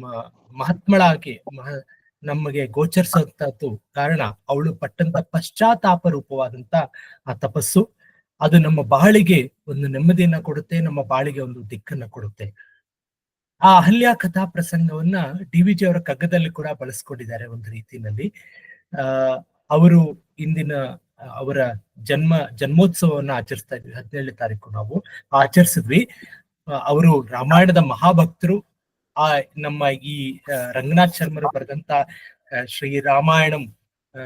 ಮಹಾತ್ಮಳಾಗಿ ಮಹ, ನಮಗೆ ಗೋಚರಿಸಂತದ್ದು ಕಾರಣ ಅವಳು ಪಟ್ಟಂತ ಪಶ್ಚಾತ್ತಾಪ ರೂಪವಾದಂತ ಆ ತಪಸ್ಸು. ಅದು ನಮ್ಮ ಬಾಳಿಗೆ ಒಂದು ನೆಮ್ಮದಿಯನ್ನ ಕೊಡುತ್ತೆ, ನಮ್ಮ ಬಾಳಿಗೆ ಒಂದು ದಿಕ್ಕನ್ನ ಕೊಡುತ್ತೆ. ಆ ಅಹಲ್ಯ ಕಥಾ ಪ್ರಸಂಗವನ್ನ ಡಿ ವಿ ಜಿ ಅವರ ಕಗ್ಗದಲ್ಲಿ ಕೂಡ ಬಳಸ್ಕೊಂಡಿದ್ದಾರೆ ಒಂದು ರೀತಿಯಲ್ಲಿ. ಆ, ಅವರು ಇಂದಿನ, ಅವರ ಜನ್ಮ, ಜನ್ಮೋತ್ಸವವನ್ನ ಆಚರಿಸ್ತಾ ಇದ್ವಿ, ಹದಿನೇಳನೇ ತಾರೀಕು ನಾವು. ಆಚರಿಸಿದ್ವಿ. ಅವರು ರಾಮಾಯಣದ ಮಹಾಭಕ್ತರು ಆ ನಮ್ಮ ಈ ರಂಗನಾಥ್ ಶರ್ಮರು ಬರೆದಂತ ಶ್ರೀ ರಾಮಾಯಣಂ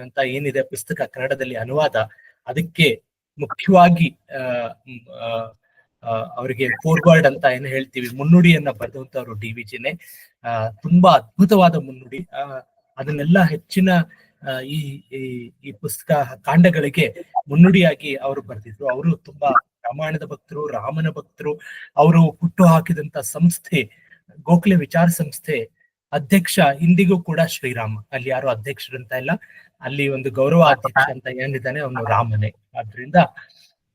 ಅಂತ ಏನಿದೆ ಪುಸ್ತಕ ಕನ್ನಡದಲ್ಲಿ ಅನುವಾದ ಅದಕ್ಕೆ ಮುಖ್ಯವಾಗಿ ಅವರಿಗೆ ಫೋರ್ವರ್ಡ್ ಅಂತ ಏನು ಹೇಳ್ತೀವಿ ಮುನ್ನುಡಿಯನ್ನ ಬರೆದಂತವ್ರು ಡಿ ವಿ ಜಿನೇ. ಆ, ತುಂಬಾ ಅದ್ಭುತವಾದ ಮುನ್ನುಡಿ. ಅದನ್ನೆಲ್ಲ ಹೆಚ್ಚಿನ ಈ- ಈ ಪುಸ್ತಕ ಕಾಂಡಗಳಿಗೆ ಮುನ್ನುಡಿಯಾಗಿ ಅವರು ಬರೆದಿದ್ರು. ಅವರು ತುಂಬಾ ರಾಮಾಯಣದ ಭಕ್ತರು ರಾಮನ ಭಕ್ತರು ಅವರು ಹುಟ್ಟು ಹಾಕಿದಂತ ಸಂಸ್ಥೆ ಗೋಖಲೆ ವಿಚಾರ ಸಂಸ್ಥೆ ಅಧ್ಯಕ್ಷ, ಇಂದಿಗೂ ಕೂಡ ಶ್ರೀರಾಮ. ಅಲ್ಲಿ ಯಾರು ಅಧ್ಯಕ್ಷರಂತ ಇಲ್ಲ. ಅಲ್ಲಿ ಒಂದು ಗೌರವ ಅಧ್ಯಕ್ಷ ಅಂತ ಏನಿದ್ದಾನೆ ಅವನು ರಾಮನೇ. ಆದ್ರಿಂದ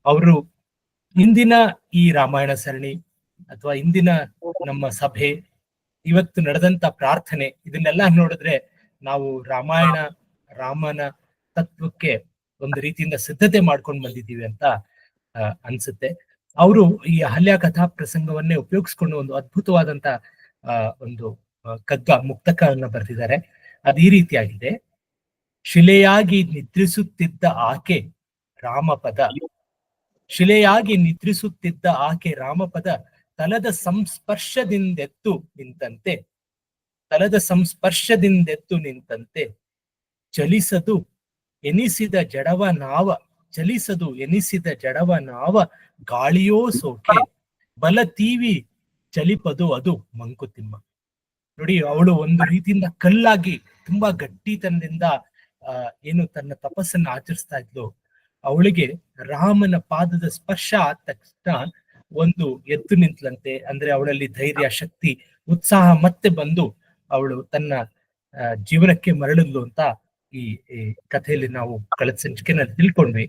ಅವರು ಇಂದಿನ ಈ ರಾಮಾಯಣ ಸರಣಿ ಅಥವಾ ಇಂದಿನ ನಮ್ಮ ಸಭೆ, ಇವತ್ತು ನಡೆದಂತ ಪ್ರಾರ್ಥನೆ, ಇದನ್ನೆಲ್ಲ ನೋಡಿದ್ರೆ ನಾವು ರಾಮಾಯಣ, ರಾಮನ ತತ್ವಕ್ಕೆ ಒಂದು ರೀತಿಯಿಂದ ಸಿದ್ಧತೆ ಮಾಡ್ಕೊಂಡು ಬಂದಿದ್ದೀವಿ ಅಂತ ಅನ್ಸುತ್ತೆ. ಅವರು ಈ ಅಹಲ್ಯ ಕಥಾ ಪ್ರಸಂಗವನ್ನೇ ಉಪಯೋಗಿಸ್ಕೊಂಡು ಒಂದು ಅದ್ಭುತವಾದಂತ ಒಂದು ಕಗ್ಗ ಮುಕ್ತಕವನ್ನ ಬರೆದಿದ್ದಾರೆ. ಅದು ಈ ರೀತಿಯಾಗಿದೆ. ಶಿಲೆಯಾಗಿ ನಿದ್ರಿಸುತ್ತಿದ್ದ ಆಕೆ ರಾಮಪದ. ಶಿಲೆಯಾಗಿ ನಿದ್ರಿಸುತ್ತಿದ್ದ ಆಕೆ ರಾಮಪದ ತಲದ ಸಂಸ್ಪರ್ಶದಿಂದೆತ್ತು ನಿಂತಂತೆ. ತಲದ ಸಂಸ್ಪರ್ಶದಿಂದೆತ್ತು ನಿಂತಂತೆ. ಚಲಿಸದು ಎನಿಸಿದ ಜಡವ ನಾವ ಚಲಿಸದು ಎನಿಸಿದ ಜಡವ ನಾವ ಗಾಳಿಯೋ ಸೋಕೆ. ಬಲ ತೀವಿ ಚಲಿಪದು ಅದು ಮಂಕುತಿಮ್ಮ. ನೋಡಿ, ಅವಳು ಒಂದು ರೀತಿಯಿಂದ ಕಲ್ಲಾಗಿ ತುಂಬಾ ಗಟ್ಟಿತನದಿಂದ ಏನು ತನ್ನ ತಪಸ್ಸನ್ನ ಆಚರಿಸ್ತಾ ಇದ್ಲು. ಅವಳಿಗೆ ರಾಮನ ಪಾದದ ಸ್ಪರ್ಶ ಆದ ತಕ್ಷಣ ಒಂದು ಎದ್ದು ನಿಂತಲಂತೆ. ಅಂದ್ರೆ ಅವಳಲ್ಲಿ ಧೈರ್ಯ, ಶಕ್ತಿ, ಉತ್ಸಾಹ ಮತ್ತೆ ಬಂದು ಅವಳು ತನ್ನ ಜೀವನಕ್ಕೆ ಮರಳಿದ್ಲು ಅಂತ ಈ ಈ ಕಥೆಯಲ್ಲಿ ನಾವು ಕಳೆದ ಸಂಚಿಕೆನಲ್ಲಿ ತಿಳ್ಕೊಂಡ್ವಿ.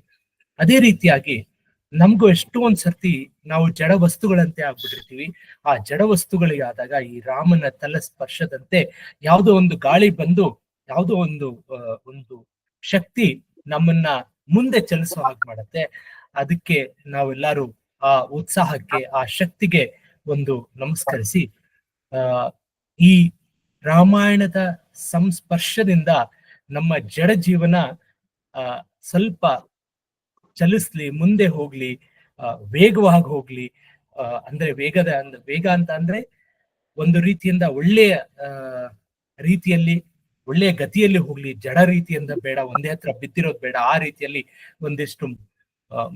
ಅದೇ ರೀತಿಯಾಗಿ ನಮ್ಗೂ ಎಷ್ಟೋ ಒಂದ್ ಸರ್ತಿ ನಾವು ಜಡ ವಸ್ತುಗಳಂತೆ ಆಗ್ಬಿಟ್ಟಿರ್ತೀವಿ. ಆ ಜಡ ವಸ್ತುಗಳಿಗೆ ಆದಾಗ ಈ ರಾಮನ ತಲ ಸ್ಪರ್ಶದಂತೆ ಯಾವುದೋ ಒಂದು ಗಾಳಿ ಬಂದು, ಯಾವುದೋ ಒಂದು ಒಂದು ಶಕ್ತಿ ನಮ್ಮನ್ನ ಮುಂದೆ ಚಲಿಸೋ ಹಾಗೆ ಮಾಡುತ್ತೆ. ಅದಕ್ಕೆ ನಾವೆಲ್ಲರೂ ಆ ಉತ್ಸಾಹಕ್ಕೆ, ಆ ಶಕ್ತಿಗೆ ಒಂದು ನಮಸ್ಕರಿಸಿ, ಆ, ಈ ರಾಮಾಯಣದ ಸಂಸ್ಪರ್ಶದಿಂದ ನಮ್ಮ ಜಡ ಜೀವನ ಸ್ವಲ್ಪ ಚಲಿಸ್ಲಿ, ಮುಂದೆ ಹೋಗ್ಲಿ ವೇಗವಾಗಿ ಹೋಗ್ಲಿ ಅಂದ್ರೆ ವೇಗದ ಅಂದ್ರೆ ವೇಗ ಅಂತ ಅಂದ್ರೆ ಒಂದು ರೀತಿಯಿಂದ ಒಳ್ಳೆಯ ರೀತಿಯಲ್ಲಿ, ಒಳ್ಳೆಯ ಗತಿಯಲ್ಲಿ ಹೋಗ್ಲಿ, ಜಡ ರೀತಿಯಿಂದ ಬೇಡ, ಒಂದೇ ಹತ್ರ ಬಿದ್ದಿರೋದು ಬೇಡ, ಆ ರೀತಿಯಲ್ಲಿ ಒಂದಿಷ್ಟು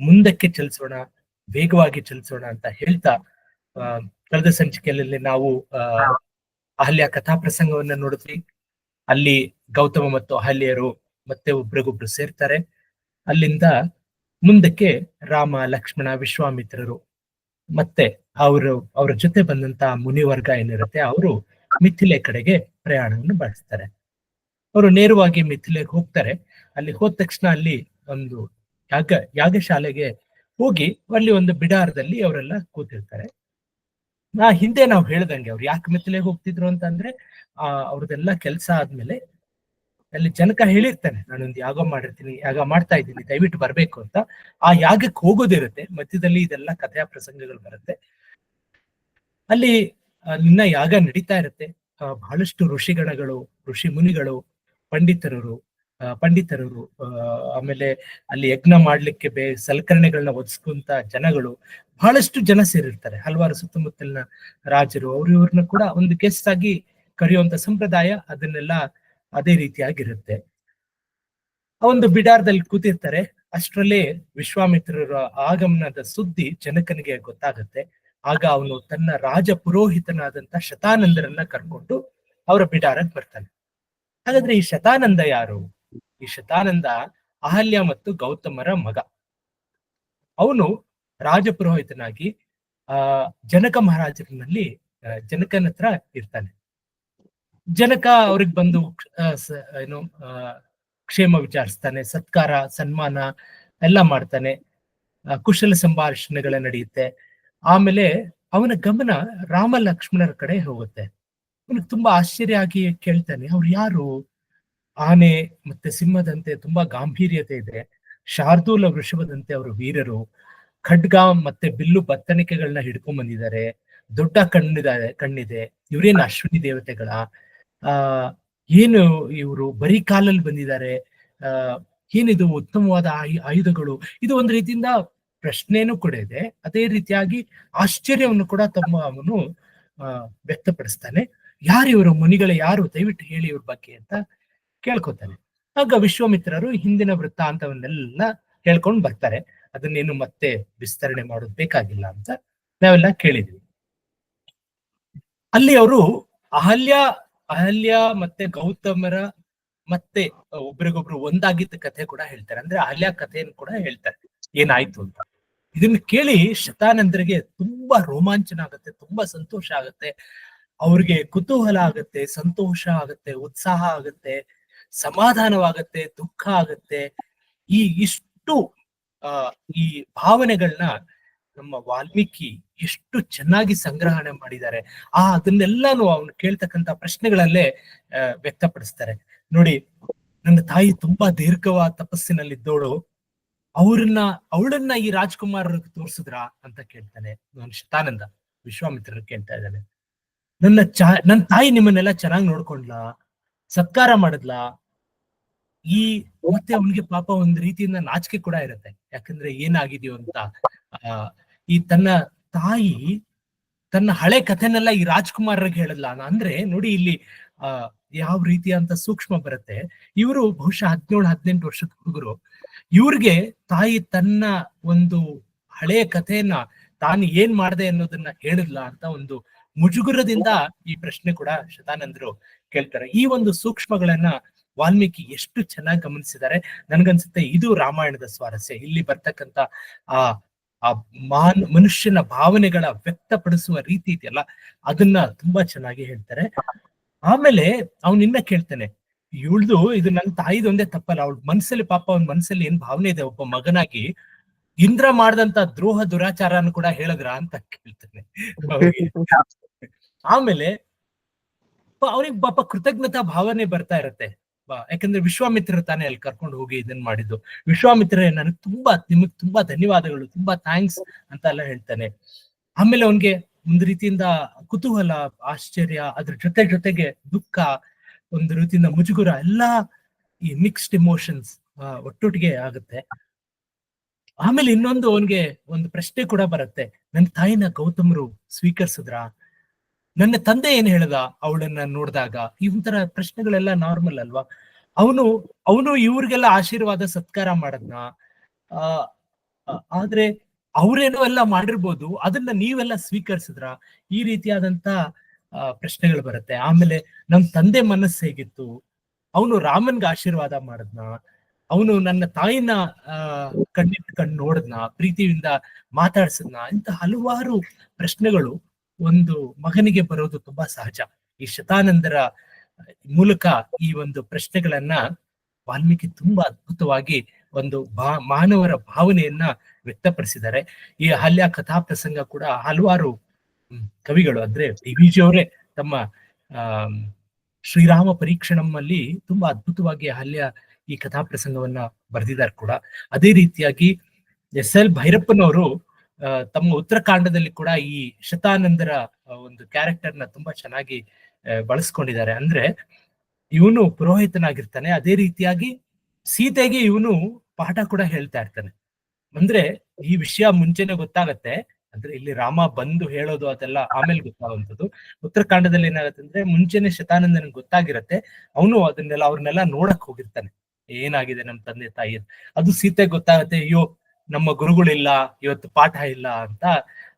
ಮುಂದಕ್ಕೆ ಚಲಿಸೋಣ, ವೇಗವಾಗಿ ಚಲಿಸೋಣ ಅಂತ ಹೇಳ್ತಾ ಕಳೆದ ಸಂಚಿಕೆಯಲ್ಲಿ ನಾವು ಅಹಲ್ಯ ಕಥಾ ಪ್ರಸಂಗವನ್ನ ನೋಡಿದ್ವಿ. ಅಲ್ಲಿ ಗೌತಮ ಮತ್ತು ಅಹಲ್ಯರು ಮತ್ತೆ ಒಬ್ರಿಗೊಬ್ರು ಸೇರ್ತಾರೆ. ಅಲ್ಲಿಂದ ಮುಂದಕ್ಕೆ ರಾಮ, ಲಕ್ಷ್ಮಣ, ವಿಶ್ವಾಮಿತ್ರರು ಮತ್ತೆ ಅವರು, ಅವರ ಜೊತೆ ಬಂದಂತ ಮುನಿವರ್ಗ ಏನಿರುತ್ತೆ, ಅವರು ಮಿಥಿಲೆ ಕಡೆಗೆ ಪ್ರಯಾಣವನ್ನು ಬಳಸ್ತಾರೆ. ಅವರು ನೇರವಾಗಿ ಮಿಥಿಲೆಗೆ ಹೋಗ್ತಾರೆ. ಅಲ್ಲಿ ಹೋದ ತಕ್ಷಣ ಅಲ್ಲಿ ಒಂದು ಯಾಗ, ಯಾಗಶಾಲೆಗೆ ಹೋಗಿ ಅಲ್ಲಿ ಒಂದು ಬಿಡಾರದಲ್ಲಿ ಅವರೆಲ್ಲ ಕೂತಿರ್ತಾರೆ. ನಾ ಹಿಂದೆ ನಾವು ಹೇಳ್ದಂಗೆ ಅವ್ರು ಯಾಕೆ ಮಿಥಿಲೆಗೆ ಹೋಗ್ತಿದ್ರು ಅಂತ ಅಂದ್ರೆ ಆ ಅವ್ರದೆಲ್ಲ ಕೆಲಸ ಆದ್ಮೇಲೆ ಅಲ್ಲಿ ಜನಕ ಹೇಳಿರ್ತಾನೆ, ನಾನೊಂದು ಯಾಗ ಮಾಡಿರ್ತೀನಿ, ಯಾಗ ಮಾಡ್ತಾ ಇದ್ದೀನಿ, ದಯವಿಟ್ಟು ಬರ್ಬೇಕು ಅಂತ. ಆ ಯಾಗಕ್ಕೆ ಹೋಗೋದಿರುತ್ತೆ, ಮಧ್ಯದಲ್ಲಿ ಇದೆಲ್ಲ ಕಥೆಯ ಪ್ರಸಂಗಗಳು ಬರುತ್ತೆ. ಅಲ್ಲಿ ನಿನ್ನ ಯಾಗ ನಡೀತಾ ಇರುತ್ತೆ. ಬಹಳಷ್ಟು ಋಷಿಗಣಗಳು, ಋಷಿ ಮುನಿಗಳು, ಪಂಡಿತರರು ಪಂಡಿತರರು ಆಮೇಲೆ ಅಲ್ಲಿ ಯಜ್ಞ ಮಾಡ್ಲಿಕ್ಕೆ ಬೇ ಸಲಕರಣೆಗಳನ್ನ ಒದಸ್ಕೊಂತ ಜನಗಳು, ಬಹಳಷ್ಟು ಜನ ಸೇರಿರ್ತಾರೆ. ಹಲವಾರು ಸುತ್ತಮುತ್ತಲಿನ ರಾಜರು ಅವ್ರ ಇವ್ರನ್ನ ಕೂಡ ಒಂದು ಗೆಸ್ಟ್ ಆಗಿ ಕರೆಯುವಂತ ಸಂಪ್ರದಾಯ, ಅದನ್ನೆಲ್ಲ ಅದೇ ರೀತಿಯಾಗಿರುತ್ತೆ. ಆ ಒಂದು ಬಿಡಾರದಲ್ಲಿ ಕೂತಿರ್ತಾರೆ. ಅಷ್ಟರಲ್ಲೇ ವಿಶ್ವಾಮಿತ್ರರ ಆಗಮನದ ಸುದ್ದಿ ಜನಕನಿಗೆ ಗೊತ್ತಾಗುತ್ತೆ. ಆಗ ಅವನು ತನ್ನ ರಾಜ ಪುರೋಹಿತನಾದಂತ ಶತಾನಂದರನ್ನ ಕರ್ಕೊಂಡು ಅವರ ಬಿಡಾರಕ್ಕೆ ಬರ್ತಾನೆ. ಹಾಗಾದ್ರೆ ಈ ಶತಾನಂದ ಯಾರು? ಈ ಶತಾನಂದ ಅಹಲ್ಯ ಮತ್ತು ಗೌತಮರ ಮಗ. ಅವನು ರಾಜಪುರೋಹಿತನಾಗಿ, ಆ, ಜನಕ ಮಹಾರಾಜರನಲ್ಲಿ ಜನಕನ ಹತ್ರ ಇರ್ತಾನೆ. ಜನಕ ಅವ್ರಿಗೆ ಬಂದು ಏನು ಕ್ಷೇಮ ವಿಚಾರಿಸ್ತಾನೆ, ಸತ್ಕಾರ, ಸನ್ಮಾನ ಎಲ್ಲ ಮಾಡ್ತಾನೆ ಕುಶಲ ಸಂಭಾಷಣೆಗಳ ನಡೆಯುತ್ತೆ. ಆಮೇಲೆ ಅವನ ಗಮನ ರಾಮ ಲಕ್ಷ್ಮಣರ ಕಡೆ ಹೋಗುತ್ತೆ. ಅವನಿಗೆ ತುಂಬಾ ಆಶ್ಚರ್ಯ ಆಗಿ ಕೇಳ್ತಾನೆ, ಅವ್ರು ಯಾರು? ಆನೆ ಮತ್ತೆ ಸಿಂಹದಂತೆ ತುಂಬಾ ಗಾಂಭೀರ್ಯತೆ ಇದೆ. ಶಾರ್ದೂಲ ವೃಷಭದಂತೆ ಅವರು ವೀರರು. ಖಡ್ಗ ಮತ್ತೆ ಬಿಲ್ಲು ಬತ್ತಣಿಕೆಗಳನ್ನ ಹಿಡ್ಕೊಂಡ್ ಬಂದಿದ್ದಾರೆ ದೊಡ್ಡ ಕಣ್ಣಿದೆ ಕಣ್ಣಿದೆ. ಇವರೇನು ಅಶ್ವಿನಿ ದೇವತೆಗಳ? ಏನು ಇವರು ಬರೀ ಕಾಲಲ್ಲಿ ಬಂದಿದ್ದಾರೆ ಏನಿದು ಉತ್ತಮವಾದ ಆಯು, ಆಯುಧಗಳು, ಇದು ಒಂದು ರೀತಿಯಿಂದ ಪ್ರಶ್ನೆನೂ ಕೂಡ ಇದೆ. ಅದೇ ರೀತಿಯಾಗಿ ಆಶ್ಚರ್ಯವನ್ನು ಕೂಡ ತಮ್ಮ ಅವನು ವ್ಯಕ್ತಪಡಿಸ್ತಾನೆ. ಯಾರು ಇವರು ಮುನಿಗಳ, ಯಾರು? ದಯವಿಟ್ಟು ಹೇಳಿ ಇವ್ರ ಬಗ್ಗೆ ಅಂತ ಕೇಳ್ಕೊತಾನೆ. ಆಗ ವಿಶ್ವಾಮಿತ್ರರು ಹಿಂದಿನ ವೃತ್ತಾಂತವನ್ನೆಲ್ಲ ಹೇಳ್ಕೊಂಡು ಬರ್ತಾರೆ. ಅದನ್ನೇನು ಮತ್ತೆ ವಿಸ್ತರಣೆ ಮಾಡೋದು ಬೇಕಾಗಿಲ್ಲ ಅಂತ ನಾವೆಲ್ಲ ಕೇಳಿದ್ವಿ. ಅಲ್ಲಿ ಅವರು ಅಹಲ್ಯ ಅಹಲ್ಯ ಮತ್ತೆ ಗೌತಮರ ಮತ್ತೆ ಒಬ್ರಿಗೊಬ್ರು ಒಂದಾಗಿದ್ದ ಕಥೆ ಕೂಡ ಹೇಳ್ತಾರೆ. ಅಂದ್ರೆ ಅಹಲ್ಯ ಕಥೆಯನ್ನು ಕೂಡ ಹೇಳ್ತಾರೆ. ಏನಾಯ್ತು ಅಂತ. ಇದನ್ನ ಕೇಳಿ ಶತಾನಂದರಿಗೆ ತುಂಬಾ ರೋಮಾಂಚನ ಆಗುತ್ತೆ, ತುಂಬಾ ಸಂತೋಷ ಆಗುತ್ತೆ. ಅವ್ರಿಗೆ ಕುತೂಹಲ ಆಗುತ್ತೆ, ಸಂತೋಷ ಆಗುತ್ತೆ, ಉತ್ಸಾಹ ಆಗುತ್ತೆ, ಸಮಾಧಾನವಾಗತ್ತೆ, ದುಃಖ ಆಗುತ್ತೆ. ಈ ಇಷ್ಟು, ಆ, ಈ ಭಾವನೆಗಳನ್ನ ನಮ್ಮ ವಾಲ್ಮೀಕಿ ಎಷ್ಟು ಚೆನ್ನಾಗಿ ಸಂಗ್ರಹಣೆ ಮಾಡಿದ್ದಾರೆ. ಆ ಅದನ್ನೆಲ್ಲಾನು ಅವನು ಕೇಳ್ತಕ್ಕಂತ ಪ್ರಶ್ನೆಗಳಲ್ಲೇ ವ್ಯಕ್ತಪಡಿಸ್ತಾರೆ. ನೋಡಿ, ನನ್ನ ತಾಯಿ ತುಂಬಾ ದೀರ್ಘವಾದ ತಪಸ್ಸಿನಲ್ಲಿದ್ದವಳು. ಅವ್ರನ್ನ, ಅವಳನ್ನ ಈ ರಾಜ್ಕುಮಾರ್ ತೋರ್ಸಿದ್ರ ಅಂತ ಕೇಳ್ತಾನೆ. ಶತಾನಂದ ವಿಶ್ವಾಮಿತ್ರರು ಕೇಳ್ತಾ ಇದ್ದಾನೆ. ನನ್ನ ಚಾ ನನ್ನ ತಾಯಿ ನಿಮ್ಮನ್ನೆಲ್ಲ ಚೆನ್ನಾಗಿ ನೋಡ್ಕೊಂಡ್ಲಾ? ಸತ್ಕಾರ ಮಾಡಿದ್ಲಾ? ಈ, ಮತ್ತೆ ಅವನಿಗೆ ಪಾಪ ಒಂದ್ ರೀತಿಯಿಂದ ನಾಚಿಕೆ ಕೂಡ ಇರುತ್ತೆ. ಯಾಕಂದ್ರೆ ಏನಾಗಿದೆಯೋ ಅಂತ, ಆ ಈ ತನ್ನ ತಾಯಿ ತನ್ನ ಹಳೆ ಕಥೆನೆಲ್ಲ ಈ ರಾಜ್ಕುಮಾರ್ರಿಗೆ ಹೇಳಲ್ಲ. ಅಂದ್ರೆ ನೋಡಿ ಇಲ್ಲಿ, ಆ, ಯಾವ ರೀತಿ ಅಂತ ಸೂಕ್ಷ್ಮ ಬರುತ್ತೆ. ಇವರು ಬಹುಶಃ ಹದಿನೇಳು, ಹದಿನೆಂಟು ವರ್ಷದ ಹುಡುಗರು. ಇವ್ರಿಗೆ ತಾಯಿ ತನ್ನ ಒಂದು ಹಳೆಯ ಕಥೆಯನ್ನ ತಾನು ಏನ್ ಮಾಡ್ದೆ ಅನ್ನೋದನ್ನ ಹೇಳಿಲ್ಲ ಅಂತ ಒಂದು ಮುಜುಗುರದಿಂದ ಈ ಪ್ರಶ್ನೆ ಕೂಡ ಶತಾನಂದರು ಕೇಳ್ತಾರೆ. ಈ ಒಂದು ಸೂಕ್ಷ್ಮಗಳನ್ನ ವಾಲ್ಮೀಕಿ ಎಷ್ಟು ಚೆನ್ನಾಗಿ ಗಮನಿಸಿದ್ದಾರೆ. ನನ್ಗನ್ಸುತ್ತೆ ಇದು ರಾಮಾಯಣದ ಸ್ವಾರಸ್ಯ. ಇಲ್ಲಿ ಬರ್ತಕ್ಕಂತ ಆ ಆ ಮಾನ್ ಮನುಷ್ಯನ ಭಾವನೆಗಳ ವ್ಯಕ್ತಪಡಿಸುವ ರೀತಿ ಇದೆಯಲ್ಲ ಅದನ್ನ ತುಂಬಾ ಚೆನ್ನಾಗಿ ಹೇಳ್ತಾರೆ. ಆಮೇಲೆ ಅವನ್ ಇನ್ನ ಕೇಳ್ತಾನೆ ಇವಳ್ದು ಇದು ನನ್ನ ತಾಯಿದೊಂದೇ ತಪ್ಪಲ್ಲ ಅವಳ ಮನ್ಸಲ್ಲಿ ಪಾಪ ಅವನ ಮನ್ಸಲ್ಲಿ ಏನ್ ಭಾವನೆ ಇದೆ ಒಬ್ಬ ಮಗನಾಗಿ ಇಂದ್ರ ಮಾಡ್ದಂತ ದ್ರೋಹ ದುರಾಚಾರನ ಕೂಡ ಹೇಳಿದ್ರ? ಅಂತ ಕೇಳ್ತಾನೆ. ಆಮೇಲೆ ಅವನಿಗೆ ಪಾಪ ಕೃತಜ್ಞತಾ ಭಾವನೆ ಬರ್ತಾ ಇರತ್ತೆ. ಯಾಕಂದ್ರೆ ವಿಶ್ವಾಮಿತ್ರ ತಾನೇ ಅಲ್ಲಿ ಕರ್ಕೊಂಡು ಹೋಗಿ ಇದನ್ ಮಾಡಿದ್ದು. ವಿಶ್ವಾಮಿತ್ರ ನನಗೆ ತುಂಬಾ, ನಿಮಗ್ ತುಂಬಾ ಧನ್ಯವಾದಗಳು, ತುಂಬಾ ಥ್ಯಾಂಕ್ಸ್ ಅಂತ ಎಲ್ಲ ಹೇಳ್ತಾನೆ. ಆಮೇಲೆ ಅವನ್ಗೆ ಒಂದು ರೀತಿಯಿಂದ ಕುತೂಹಲ, ಆಶ್ಚರ್ಯ, ಅದ್ರ ಜೊತೆ ಜೊತೆಗೆ ದುಃಖ, ಒಂದು ರೀತಿಯಿಂದ ಮುಜುಗುರ, ಎಲ್ಲಾ ಈ ಮಿಕ್ಸ್ಡ್ ಇಮೋಷನ್ಸ್ ಒಟ್ಟೊಟ್ಟಿಗೆ ಆಗುತ್ತೆ. ಆಮೇಲೆ ಇನ್ನೊಂದು ಅವನ್ಗೆ ಒಂದು ಪ್ರಶ್ನೆ ಕೂಡ ಬರುತ್ತೆ. ನನ್ನ ತಾಯಿನ ಗೌತಮರು ಸ್ವೀಕರಿಸಿದ್ರ? ನನ್ನ ತಂದೆ ಏನ್ ಹೇಳ್ದ ಅವಳನ್ನ ನೋಡಿದಾಗ ಇವಂತರ ಪ್ರಶ್ನೆಗಳೆಲ್ಲ ನಾರ್ಮಲ್ ಅಲ್ವಾ? ಅವನು ಅವನು ಇವ್ರಿಗೆಲ್ಲ ಆಶೀರ್ವಾದ, ಸತ್ಕಾರ ಮಾಡದ್ನ. ಆ ಆದ್ರೆ ಅವ್ರೇನೋ ಎಲ್ಲ ಮಾಡಿರ್ಬೋದು, ಅದನ್ನ ನೀವೆಲ್ಲ ಸ್ವೀಕರಿಸಿದ್ರ. ಈ ರೀತಿಯಾದಂತ ಪ್ರಶ್ನೆಗಳು ಬರುತ್ತೆ. ಆಮೇಲೆ ನಮ್ ತಂದೆ ಮನಸ್ಸು ಹೇಗಿತ್ತು? ಅವನು ರಾಮನ್ಗೆ ಆಶೀರ್ವಾದ ಮಾಡದ್ನ. ಅವನು ನನ್ನ ತಾಯಿನ ಕಣ್ಣಿಟ್ಟು ಕಣ್ಣು ನೋಡದ್ನ, ಪ್ರೀತಿಯಿಂದ ಮಾತಾಡ್ಸದ್ನ. ಇಂತ ಹಲವಾರು ಪ್ರಶ್ನೆಗಳು. ಒಂದು ಮಗನಿಗೆ ಬರೋದು ತುಂಬಾ ಸಹಜ. ಈ ಶತಾನಂದರ ಮೂಲಕ ಈ ಒಂದು ಪ್ರಶ್ನೆಗಳನ್ನ ವಾಲ್ಮೀಕಿ ತುಂಬಾ ಅದ್ಭುತವಾಗಿ ಒಂದು ಮಾನವರ ಭಾವನೆಯನ್ನ ವ್ಯಕ್ತಪಡಿಸಿದ್ದಾರೆ. ಈ ಹಲ್ಯ ಕಥಾ ಪ್ರಸಂಗ ಕೂಡ ಹಲವಾರು ಕವಿಗಳು ಅಂದ್ರೆ ಅವರೇ ತಮ್ಮ, ಆ, ಶ್ರೀರಾಮ ಪರೀಕ್ಷಣಮ್ಮಲ್ಲಿ ತುಂಬಾ ಅದ್ಭುತವಾಗಿ ಹಲ್ಯ ಈ ಕಥಾ ಪ್ರಸಂಗವನ್ನ ಬರೆದಿದ್ದಾರೆ ಕೂಡ. ಅದೇ ರೀತಿಯಾಗಿ ಎಸ್ ಎಲ್ ಭೈರಪ್ಪನವರು ತಮ್ಮ ಉತ್ತರಕಾಂಡದಲ್ಲಿ ಕೂಡ ಈ ಶತಾನಂದರ ಒಂದು ಕ್ಯಾರೆಕ್ಟರ್ನ ತುಂಬಾ ಚೆನ್ನಾಗಿ ಬಳಸ್ಕೊಂಡಿದ್ದಾರೆ. ಅಂದ್ರೆ ಇವನು ಪುರೋಹಿತನಾಗಿರ್ತಾನೆ. ಅದೇ ರೀತಿಯಾಗಿ ಸೀತೆಗೆ ಇವನು ಪಾಠ ಕೂಡ ಹೇಳ್ತಾ ಇರ್ತಾನೆ. ಅಂದ್ರೆ ಈ ವಿಷಯ ಮುಂಚೆನೆ ಗೊತ್ತಾಗತ್ತೆ. ಅಂದ್ರೆ ಇಲ್ಲಿ ರಾಮ ಬಂದು ಹೇಳೋದು ಅದೆಲ್ಲ ಆಮೇಲೆ ಗೊತ್ತಾಗುವಂಥದ್ದು. ಉತ್ತರಕಾಂಡದಲ್ಲಿ ಏನಾಗುತ್ತೆ ಅಂದ್ರೆ ಮುಂಚೆನೆ ಶತಾನಂದನಿಗೆ ಗೊತ್ತಾಗಿರತ್ತೆ. ಅವನು ಅದನ್ನೆಲ್ಲ ಅವ್ರನ್ನೆಲ್ಲ ನೋಡಕ್ ಹೋಗಿರ್ತಾನೆ. ಏನಾಗಿದೆ ನಮ್ ತಂದೆ ತಾಯಿ ಅದು ಸೀತೆ ಗೊತ್ತಾಗತ್ತೆ. ಅಯ್ಯೋ ನಮ್ಮ ಗುರುಗಳಿಲ್ಲ, ಇವತ್ತು ಪಾಠ ಇಲ್ಲ ಅಂತ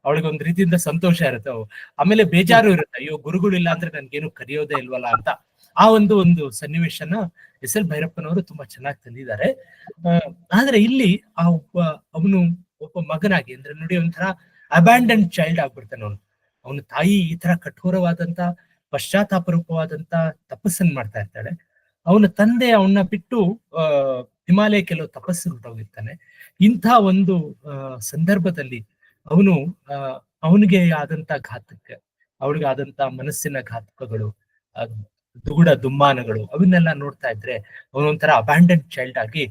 ಅವಳಿಗೆ ಒಂದ್ ರೀತಿಯಿಂದ ಸಂತೋಷ ಇರುತ್ತೆ ಆಮೇಲೆ ಬೇಜಾರು ಇರುತ್ತೆ, ಅಯ್ಯೋ, ಗುರುಗಳಿಲ್ಲ ಅಂದ್ರೆ ನನ್ಗೇನು ಕರೆಯೋದೇ ಇಲ್ವಲ್ಲ ಅಂತ. ಆ ಒಂದು ಒಂದು ಸನ್ನಿವೇಶನ ಎಸ್ ಎಲ್ ಭೈರಪ್ಪನವರು ತುಂಬಾ ಚೆನ್ನಾಗಿ ತಂದಿದ್ದಾರೆ. ಆದ್ರೆ ಇಲ್ಲಿ ಆ ಒಬ್ಬ, ಅವನು ಒಬ್ಬ ಮಗನಾಗಿ ಅಂದ್ರೆ ನೋಡಿ ಒಂಥರ ಅಬ್ಯಾಂಡನ್ ಚೈಲ್ಡ್ ಆಗ್ಬಿಡ್ತಾನೆ ಅವನು. ಅವನ ತಾಯಿ ಈ ತರ ಕಠೋರವಾದಂತ ಪಶ್ಚಾತ್ತಾಪ ರೂಪವಾದಂತ ತಪಸ್ಸನ್ ಮಾಡ್ತಾ ಇರ್ತಾಳೆ. ಅವನ ತಂದೆ ಅವನ್ನ ಬಿಟ್ಟು ಅಹ್ ಹಿಮಾಲಯ ಕೆಲವು ತಪಸ್ಸು ಹೊರಟೋಗಿರ್ತಾನೆ ಇಂಥ ಒಂದು ಸಂದರ್ಭದಲ್ಲಿ ಅವನು ಅವನಿಗೆ ಆದಂತ ಘಾತಕ್ಕೆ ಅವಳಿಗಾದಂತ ಮನಸ್ಸಿನ ಘಾತಕಗಳು ದುಗುಡ ದುಮ್ಮಾನಗಳು ಅವನ್ನೆಲ್ಲ ನೋಡ್ತಾ ಇದ್ರೆ ಅವನೊಂಥರ ಅಬ್ಯಾಂಡೆಂಟ್ ಚೈಲ್ಡ್ ಆಗಿ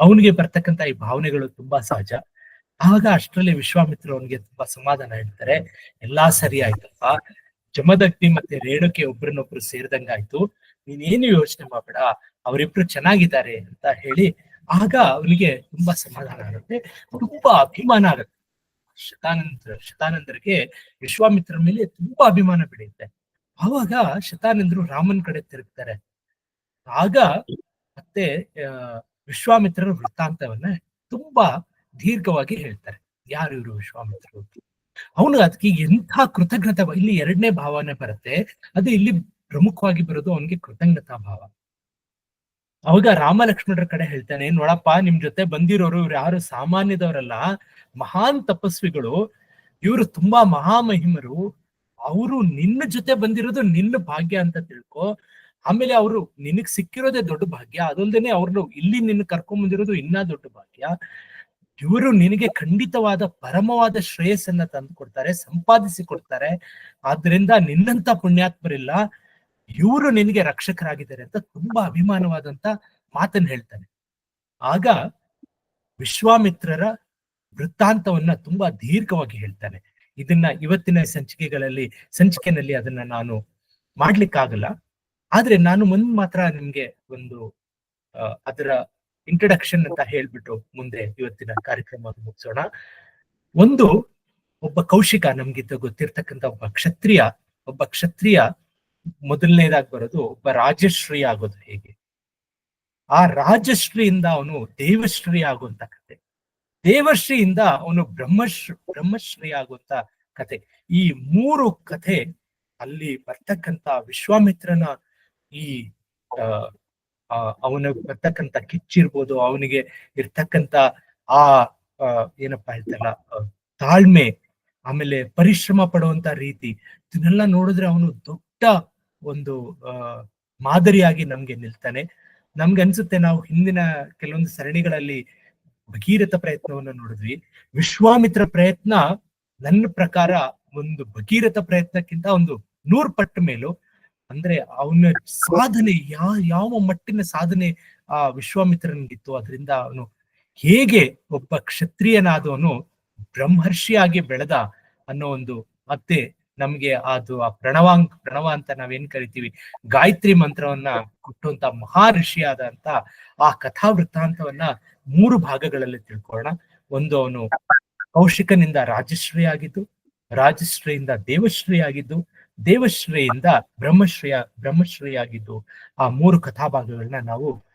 ಅವನಿಗೆ ಬರ್ತಕ್ಕಂತ ಈ ಭಾವನೆಗಳು ತುಂಬಾ ಸಹಜ. ಆಗ ಅಷ್ಟರಲ್ಲಿ ವಿಶ್ವಾಮಿತ್ರ ಅವನಿಗೆ ತುಂಬಾ ಸಮಾಧಾನ ಹೇಳ್ತಾರೆ, ಎಲ್ಲಾ ಸರಿ ಆಯ್ತಪ್ಪ. ಜಮದಗ್ನಿ ಮತ್ತೆ ರೇಣುಕೆ ಒಬ್ರನ್ನೊಬ್ರು ಸೇರಿದಂಗಾಯ್ತು. ನೀನೇನು ಯೋಚನೆ ಮಾಡ್ಬೇಡ. ಅವರಿಬ್ರು ಚೆನ್ನಾಗಿದ್ದಾರೆ ಅಂತ ಹೇಳಿ ಆಗ ಅವನಿಗೆ ತುಂಬಾ ಸಮಾಧಾನ ಆಗುತ್ತೆ, ತುಂಬಾ ಅಭಿಮಾನ ಆಗುತ್ತೆ. ಶತಾನಂದ ಶತಾನಂದರಿಗೆ ವಿಶ್ವಾಮಿತ್ರ ಮೇಲೆ ತುಂಬಾ ಅಭಿಮಾನ ಬೆಳೆಯುತ್ತೆ. ಆವಾಗ ಶತಾನಂದರು ರಾಮನ್ ಕಡೆ ತಿರುಗ್ತಾರೆ. ಆಗ ಮತ್ತೆ ವಿಶ್ವಾಮಿತ್ರರ ವೃತ್ತಾಂತವನ್ನ ತುಂಬಾ ದೀರ್ಘವಾಗಿ ಹೇಳ್ತಾರೆ. ಯಾರು ಇವರು ವಿಶ್ವಾಮಿತ್ರರು ಅವನು ಅದಕ್ಕೆ ಎಂಥ ಕೃತಜ್ಞತಾ, ಇಲ್ಲಿ ಎರಡನೇ ಭಾವನೆ ಬರುತ್ತೆ. ಅದು ಇಲ್ಲಿ ಪ್ರಮುಖವಾಗಿ ಬರೋದು ಅವನಿಗೆ ಕೃತಜ್ಞತಾ ಭಾವ. ಅವಾಗ ರಾಮಲಕ್ಷ್ಮಣರ ಕಡೆ ಹೇಳ್ತಾನೆ, ನೋಡಪ್ಪ, ನಿಮ್ ಜೊತೆ ಬಂದಿರೋರು ಇವ್ರು ಯಾರು ಸಾಮಾನ್ಯದವರಲ್ಲ, ಮಹಾನ್ ತಪಸ್ವಿಗಳು, ಇವರು ತುಂಬಾ ಮಹಾಮಹಿಮರು, ಅವರು ನಿನ್ನ ಜೊತೆ ಬಂದಿರೋದು ನಿನ್ನ ಭಾಗ್ಯ ಅಂತ ತಿಳ್ಕೊ, ಆಮೇಲೆ ಅವರು ನಿನಗ್ ಸಿಕ್ಕಿರೋದೇ ದೊಡ್ಡ ಭಾಗ್ಯ, ಅದೊಂದೇನೆ ಅವ್ರನ್ನು ಇಲ್ಲಿ ನಿನ್ನ ಕರ್ಕೊಂಡ್ ಬಂದಿರೋದು ಇನ್ನ ದೊಡ್ಡ ಭಾಗ್ಯ. ಇವರು ನಿನಗೆ ಖಂಡಿತವಾದ ಪರಮವಾದ ಶ್ರೇಯಸ್ಸನ್ನ ತಂದು ಕೊಡ್ತಾರೆ, ಸಂಪಾದಿಸಿ ಕೊಡ್ತಾರೆ, ಆದ್ರಿಂದ ನಿನ್ನಂತ ಪುಣ್ಯಾತ್ಮರಿಲ್ಲ ಇವರು ನಿನಗೆ ರಕ್ಷಕರಾಗಿದ್ದಾರೆ ಅಂತ ತುಂಬಾ ಅಭಿಮಾನವಾದಂತ ಮಾತನ್ನ ಹೇಳ್ತಾನೆ. ಆಗ ವಿಶ್ವಾಮಿತ್ರರ ವೃತ್ತಾಂತವನ್ನ ತುಂಬಾ ದೀರ್ಘವಾಗಿ ಹೇಳ್ತಾನೆ. ಇದನ್ನ ಇವತ್ತಿನ ಸಂಚಿಕೆಗಳಲ್ಲಿ, ಸಂಚಿಕೆನಲ್ಲಿ ಅದನ್ನ ನಾನು ಮಾಡ್ಲಿಕ್ಕಾಗಲ್ಲ. ಆದ್ರೆ ನಾನು ಮುಂದ್ ಮಾತ್ರ ನಿಮ್ಗೆ ಒಂದು ಅದರ ಇಂಟ್ರಡಕ್ಷನ್ ಅಂತ ಹೇಳ್ಬಿಟ್ಟು ಮುಂದೆ ಇವತ್ತಿನ ಕಾರ್ಯಕ್ರಮ ಮುಗಿಸೋಣ. ಒಂದು, ಒಬ್ಬ ಕೌಶಿಕ ನಮ್ಗಿದ್ದ ಗೊತ್ತಿರ್ತಕ್ಕಂಥ ಒಬ್ಬ ಕ್ಷತ್ರಿಯ ಒಬ್ಬ ಕ್ಷತ್ರಿಯ ಮೊದಲನೇದಾಗಿ ಬರೋದು ಒಬ್ಬ ರಾಜಶ್ರೀ ಆಗೋದು ಹೇಗೆ? ಆ ರಾಜಶ್ರೀಯಿಂದ ಅವನು ದೇವಶ್ರೀ ಆಗುವಂತ ಕತೆ ದೇವಶ್ರೀಯಿಂದ ಅವನು ಬ್ರಹ್ಮಶ್ರೀ ಬ್ರಹ್ಮಶ್ರೀ ಆಗುವಂತ ಕತೆ ಈ ಮೂರು ಕಥೆ ಅಲ್ಲಿ ಬರ್ತಕ್ಕಂತ ವಿಶ್ವಾಮಿತ್ರನ ಈ, ಆ ಅವನ ಬರ್ತಕ್ಕಂತ ಕಿಚ್ಚಿರ್ಬೋದು, ಅವನಿಗೆ ಇರ್ತಕ್ಕಂತ ಆ ಏನಪ್ಪಾ ಹೇಳ್ತಲ್ಲ ತಾಳ್ಮೆ, ಆಮೇಲೆ ಪರಿಶ್ರಮ ಪಡುವಂತ ರೀತಿ, ಇದನ್ನೆಲ್ಲ ನೋಡಿದ್ರೆ ಅವನು ಒಂದು ಅಹ್ ಮಾದರಿಯಾಗಿ ನಮ್ಗೆ ನಿಲ್ತಾನೆ. ನಮ್ಗೆ ಅನ್ಸುತ್ತೆ ನಾವು ಹಿಂದಿನ ಕೆಲವೊಂದು ಸರಣಿಗಳಲ್ಲಿ ಭಗೀರಥ ಪ್ರಯತ್ನವನ್ನ ನೋಡಿದ್ವಿ. ವಿಶ್ವಾಮಿತ್ರ ಪ್ರಯತ್ನ ನನ್ನ ಪ್ರಕಾರ ಒಂದು ಭಗೀರಥ ಪ್ರಯತ್ನಕ್ಕಿಂತ ಒಂದು ನೂರ್ ಪಟ್ಟು ಮೇಲೂ. ಅಂದ್ರೆ ಅವನ ಸಾಧನೆ ಯಾವ ಯಾವ ಮಟ್ಟಿನ ಸಾಧನೆ ಆ ವಿಶ್ವಾಮಿತ್ರನಿಗಿತ್ತು. ಅದರಿಂದ ಅವನು ಹೇಗೆ ಒಬ್ಬ ಕ್ಷತ್ರಿಯನಾದವನು ಬ್ರಹ್ಮರ್ಷಿಯಾಗಿ ಬೆಳೆದ ಅನ್ನೋ ಒಂದು ಮತ್ತೆ ನಮ್ಗೆ ಅದು ಆ ಪ್ರಣವಾಂಗ್ ಪ್ರಣವ ಅಂತ ನಾವೇನ್ ಕರಿತೀವಿ, ಗಾಯತ್ರಿ ಮಂತ್ರವನ್ನ ಕೊಟ್ಟುವಂತ ಮಹಾಋಷಿಯಾದಂತ ಆ ಕಥಾ ವೃತ್ತಾಂತವನ್ನ ಮೂರು ಭಾಗಗಳಲ್ಲಿ ತಿಳ್ಕೊಳ್ಳೋಣ. ಒಂದು ಅವನು ಕೌಶಿಕನಿಂದ ರಾಜಶ್ರೀ ಆಗಿದ್ದು ರಾಜಶ್ರೀಯಿಂದ ದೇವಶ್ರೀ ಆಗಿದ್ದು ದೇವಶ್ರೀಯಿಂದ ಬ್ರಹ್ಮಶ್ರೀಯ ಬ್ರಹ್ಮಶ್ರೀ ಆಗಿದ್ದು ಆ ಮೂರು ಕಥಾಭಾಗಗಳನ್ನ ನಾವು